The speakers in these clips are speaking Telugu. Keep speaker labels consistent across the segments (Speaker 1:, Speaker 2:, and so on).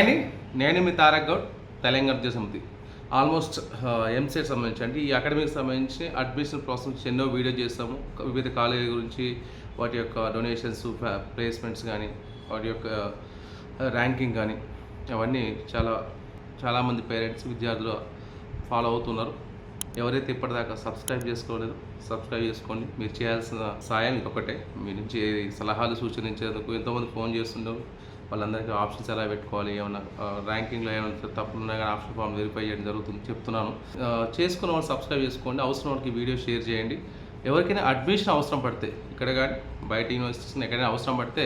Speaker 1: అండి నేను మీ తారక్ గౌడ్ తెలంగాణ విద్యా సమితి. ఆల్మోస్ట్ ఎంసెట్ సంబంధించి అంటే ఈ అకాడమీకి సంబంధించి అడ్మిషన్ ప్రాసెస్ నుంచి ఎన్నో వీడియో చేస్తాము. వివిధ కాలేజీ గురించి వాటి యొక్క డొనేషన్స్ ప్లేస్మెంట్స్ కానీ వాటి యొక్క ర్యాంకింగ్ కానీ అవన్నీ చాలా చాలామంది పేరెంట్స్ విద్యార్థులు ఫాలో అవుతున్నారు. ఎవరైతే ఇప్పటిదాకా సబ్స్క్రైబ్ చేసుకోలేదు సబ్స్క్రైబ్ చేసుకోండి. మీరు చేయాల్సిన సాయం ఇదొకటే మీ నుంచి సలహాలు సూచనించేందుకు ఎంతోమంది ఫోన్ చేస్తుండవు వాళ్ళందరికీ ఆప్షన్స్ ఎలా పెట్టుకోవాలి ఏమన్నా ర్యాంకింగ్లో ఏమైనా తప్పులు ఉన్నాయి కానీ ఆప్షన్ ఫామ్ వెరిఫై చేయడం జరుగుతుంది చెప్తున్నాను. చేసుకున్న వాళ్ళు సబ్స్క్రైబ్ చేసుకోండి అవసరం వాళ్ళకి వీడియో షేర్ చేయండి. ఎవరికైనా అడ్మిషన్ అవసరం పడితే ఇక్కడ కానీ బయట యూనివర్సిటీస్ ఎక్కడైనా అవసరం పడితే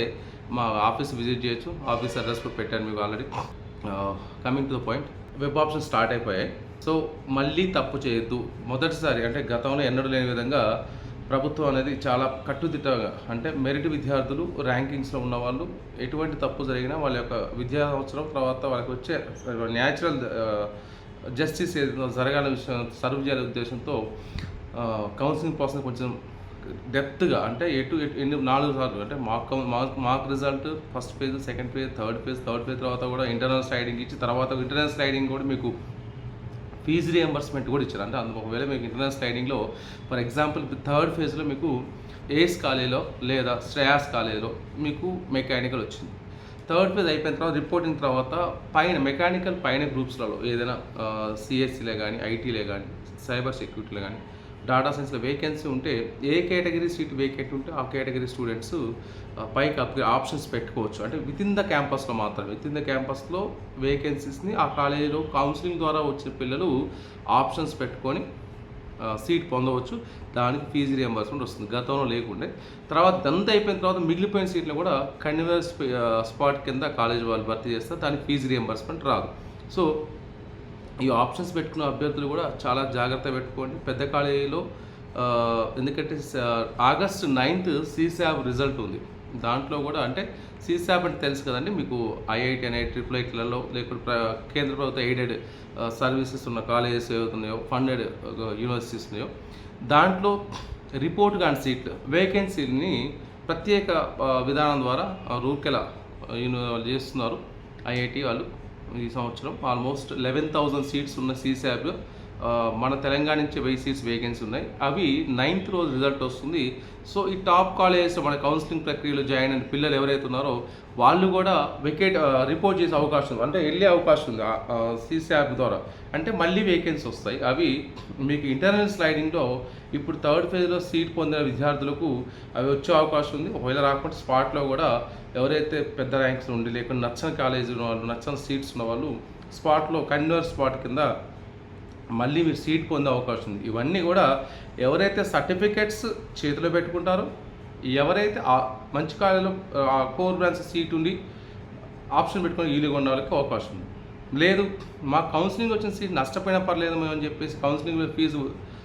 Speaker 1: మా ఆఫీస్ విజిట్ చేయొచ్చు. ఆఫీస్ అడ్రస్ కూడా పెట్టాను మీకు already. Coming to the point web option start అయిపోయాయి. సో మళ్ళీ తప్పు చేయొద్దు. మొదటిసారి అంటే గతంలో ఎన్నడూ లేని విధంగా ప్రభుత్వం అనేది చాలా కట్టుదిట్టగా అంటే మెరిట్ విద్యార్థులు ర్యాంకింగ్స్లో ఉన్న వాళ్ళు ఎటువంటి తప్పు జరిగినా వాళ్ళ యొక్క విద్యా సంవత్సరం తర్వాత వాళ్ళకి వచ్చే న్యాచురల్ జస్టిస్ ఏదో జరగాల విషయం సర్వ్ చేయాలనే ఉద్దేశంతో కౌన్సిలింగ్ ప్రాసెస్ కొంచెం డెప్త్గా అంటే ఎటు ఎటు ఎన్ని నాలుగు సార్లు అంటే mock mark mark result first page second page third page third page తర్వాత కూడా ఇంటర్నల్ స్లైడింగ్ ఇచ్చి తర్వాత ఇంటర్నల్ స్లైడింగ్ కూడా మీకు ఫీజు రియంబర్స్మెంట్ కూడా ఇచ్చారు. అంటే అందులో ఒకవేళ మీకు ఇంటర్నల్ స్లైడింగ్లో ఫర్ ఎగ్జాంపుల్ థర్డ్ ఫేజ్లో మీకు ఏస్ కాలేజీలో లేదా శ్రేయాస్ కాలేజీలో మీకు మెకానికల్ వచ్చింది. థర్డ్ ఫేజ్ అయిపోయిన తర్వాత రిపోర్టింగ్ తర్వాత పైన మెకానికల్ పైన గ్రూప్స్లలో ఏదైనా సిఎస్సీలే కానీ ఐటీలే కానీ సైబర్ సెక్యూరిటీలే కానీ డాటా సైన్స్లో వేకెన్సీ ఉంటే ఏ కేటగిరీ సీట్ వేకెంట్ ఉంటే ఆ కేటగిరీ స్టూడెంట్స్ పైకి అప్ ఆప్షన్స్ పెట్టుకోవచ్చు. అంటే విత్ ఇన్ ద క్యాంపస్లో మాత్రమే. విత్ ఇన్ ద క్యాంపస్లో వేకెన్సీస్ని ఆ కాలేజీలో కౌన్సిలింగ్ ద్వారా వచ్చే పిల్లలు ఆప్షన్స్ పెట్టుకొని సీట్ పొందవచ్చు. దానికి ఫీజు రియంబర్స్మెంట్ వస్తుంది. గతంలో లేకుండే. తర్వాత దంత అయిపోయిన తర్వాత మిగిలిపోయిన సీట్లు కూడా కన్వీనర్ స్పాట్ కింద కాలేజ్ వాళ్ళు భర్తీ చేస్తే దానికి ఫీజు రియంబర్స్మెంట్ రాదు. సో ఈ ఆప్షన్స్ పెట్టుకున్న అభ్యర్థులు కూడా చాలా జాగ్రత్త పెట్టుకోండి. పెద్ద కాలేజీలో ఎందుకంటే ఆగస్ట్ నైన్త్ సీసాబ్ రిజల్ట్ ఉంది. దాంట్లో కూడా అంటే సీసాబ్ అంటే తెలుసు కదండి మీకు ఐఐటి అనే ట్రిపుల్ ఐటీలలో లేకుంటే ప్ర- కేంద్ర ప్రభుత్వ ఎయిడెడ్ సర్వీసెస్ ఉన్న కాలేజెస్ ఏవైతున్నాయో ఫండెడ్ యూనివర్సిటీస్ ఉన్నాయో దాంట్లో రిపోర్ట్ కాని సీట్లు వేకెన్సీని ప్రత్యేక విధానం ద్వారా రూర్కెలా యూని వాళ్ళు చేస్తున్నారు ఐఐటి వాళ్ళు. ఈ సంవత్సరం. ఆల్మోస్ట్ లెవెన్ థౌజండ్ సీట్స్ ఉన్న సీసాబ్ మన తెలంగాణ నుంచి వెయ్యి సీట్స్ వేకెన్సీ ఉన్నాయి. అవి నైన్త్ రోజు రిజల్ట్ వస్తుంది. సో ఈ టాప్ కాలేజెస్ మన కౌన్సిలింగ్ ప్రక్రియలో జాయిన్ అయిన పిల్లలు ఎవరైతే ఉన్నారో వాళ్ళు కూడా వికెట్ రిపోర్ట్ చేసే అవకాశం ఉంది. అంటే వెళ్ళే అవకాశం ఉంది సీసాబ్ ద్వారా. అంటే మళ్ళీ వేకెన్సీ వస్తాయి. అవి మీకు ఇంటర్నల్ స్లైడింగ్లో ఇప్పుడు థర్డ్ ఫేజ్లో సీట్ పొందిన విద్యార్థులకు అవి వచ్చే అవకాశం ఉంది. ఒకవేళ రాకుండా స్పాట్లో కూడా ఎవరైతే పెద్ద ర్యాంక్స్ ఉండి లేకుండా నచ్చని కాలేజీ ఉన్న వాళ్ళు నచ్చని సీట్స్ ఉన్న వాళ్ళు స్పాట్లో కన్వర్ స్పాట్ కింద మళ్ళీ మీరు సీట్ పొందే అవకాశం ఉంది. ఇవన్నీ కూడా ఎవరైతే సర్టిఫికెట్స్ చేతిలో పెట్టుకుంటారో ఎవరైతే ఆ మంచి కాలేజీలో ఆ కోర్ బ్రాంచ్ సీట్ ఉండి ఆప్షన్ పెట్టుకొని ఈలుగా ఉండడానికి వాళ్ళకి అవకాశం ఉంది. లేదు మా కౌన్సిలింగ్ వచ్చిన సీట్ నష్టపోయినా పర్లేదు మేము అని చెప్పేసి కౌన్సిలింగ్లో ఫీజు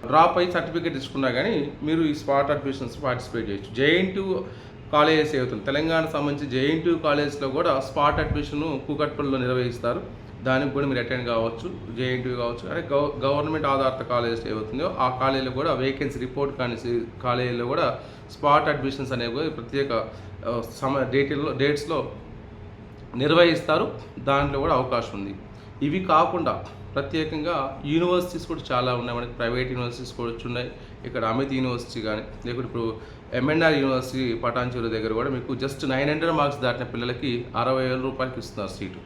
Speaker 1: డ్రాప్ అయ్యి సర్టిఫికేట్ ఇచ్చుకున్నా కానీ మీరు ఈ స్పాట్ అడ్మిషన్స్ పార్టిసిపేట్ చేయొచ్చు. జేఎన్టీ కాలేజెస్ అవుతుంది తెలంగాణ సంబంధించి జేఎన్టీ కాలేజెస్లో కూడా స్పాట్ అడ్మిషన్ కూకట్పల్లిలో నిర్వహిస్తారు. దానికి కూడా మీరు అటెండ్ కావచ్చు జేఎన్టీ కావచ్చు అదే గవ గవర్నమెంట్ ఆధారిత కాలేజెస్ ఏవవుతుందో ఆ కాలేజీలో కూడా వేకెన్సీ రిపోర్ట్ కానీ కాలేజీలో కూడా స్పాట్ అడ్మిషన్స్ అనేవి ప్రత్యేక సమ డేట్లో డేట్స్లో నిర్వహిస్తారు. దాంట్లో కూడా అవకాశం ఉంది. ఇవి కాకుండా ప్రత్యేకంగా యూనివర్సిటీస్ కూడా చాలా ఉన్నాయి. మనకి ప్రైవేట్ యూనివర్సిటీస్ కూడా వచ్చి ఉన్నాయి ఇక్కడ అమిత్ యూనివర్సిటీ కానీ లేకపోతే ఇప్పుడు ఎంఎన్ఆర్ యూనివర్సిటీ పటాన్చూరు దగ్గర కూడా మీకు జస్ట్ నైన్ హండ్రెడ్ మార్క్స్ దాటిన పిల్లలకి అరవై వేల రూపాయలకి ఇస్తున్నారు seat.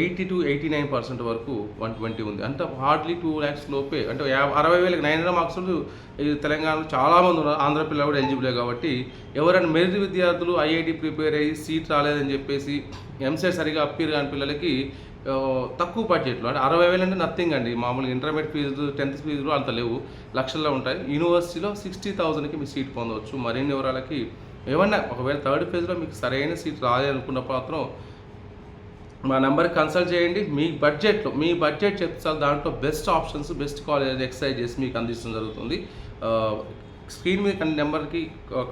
Speaker 1: Eighty two eighty nine percent వరకు వన్ ట్వంటీ ఉంది. అంటే హార్డ్లీ టూ ల్యాక్స్ లోపే అంటే అరవై వేలకు నైన్ హండ్రెడ్ మార్క్స్ తెలంగాణలో చాలామంది ఉన్నారు. ఆంధ్ర పిల్లలు కూడా ఎలిజిబులే కాబట్టి ఎవరైనా మెరిట్ విద్యార్థులు ఐఐటి ప్రిపేర్ అయ్యి సీట్ రాలేదని చెప్పేసి ఎంసెట్ సరిగా అప్పీర్ కాని పిల్లలకి తక్కువ బడ్జెట్లో అంటే అరవై వేలు అంటే నథింగ్ అండి. మామూలుగా ఇంటర్మీడియట్ ఫీజు టెన్త్ ఫీజులు అంత లేవు. లక్షల్లో ఉంటాయి. యూనివర్సిటీలో సిక్స్టీ థౌసండ్కి మీ సీట్ పొందవచ్చు. మరిన్ని వివరాలకి ఏమన్నా ఒకవేళ థర్డ్ ఫేజ్లో మీకు సరైన సీట్ రాలేదనుకున్న మాత్రం మా నెంబర్కి కన్సల్ట్ చేయండి. మీ బడ్జెట్లో మీ బడ్జెట్ చెప్తే దాంట్లో best options best college exercise చేసి మీకు అందించడం జరుగుతుంది. స్క్రీన్ మీద నెంబర్కి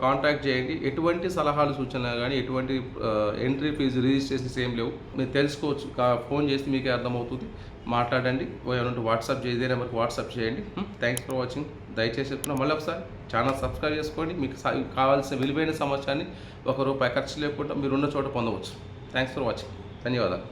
Speaker 1: కాంటాక్ట్ చేయండి. ఎటువంటి సలహాలు సూచనలు కానీ ఎటువంటి ఎంట్రీ ఫీజు రిజిస్ట్రేషన్స్ ఏం లేవు. మీరు తెలుసుకోవచ్చు. ఫోన్ చేసి మీకే అర్థమవుతుంది. మాట్లాడండి. ఏమంటే వాట్సాప్ చేసి ఇదే నెంబర్కి వాట్సాప్ చేయండి. థ్యాంక్స్ ఫర్ వాచింగ్ దయచేసి చెప్తున్నా మళ్ళీ ఒకసారి ఛానల్ సబ్స్క్రైబ్ చేసుకోండి. మీకు కావాల్సిన విలువైన సమాచారాన్ని ఒక రూపాయి ఖర్చు లేకుండా మీరున్న చోట పొందవచ్చు. Thanks for watching 真有了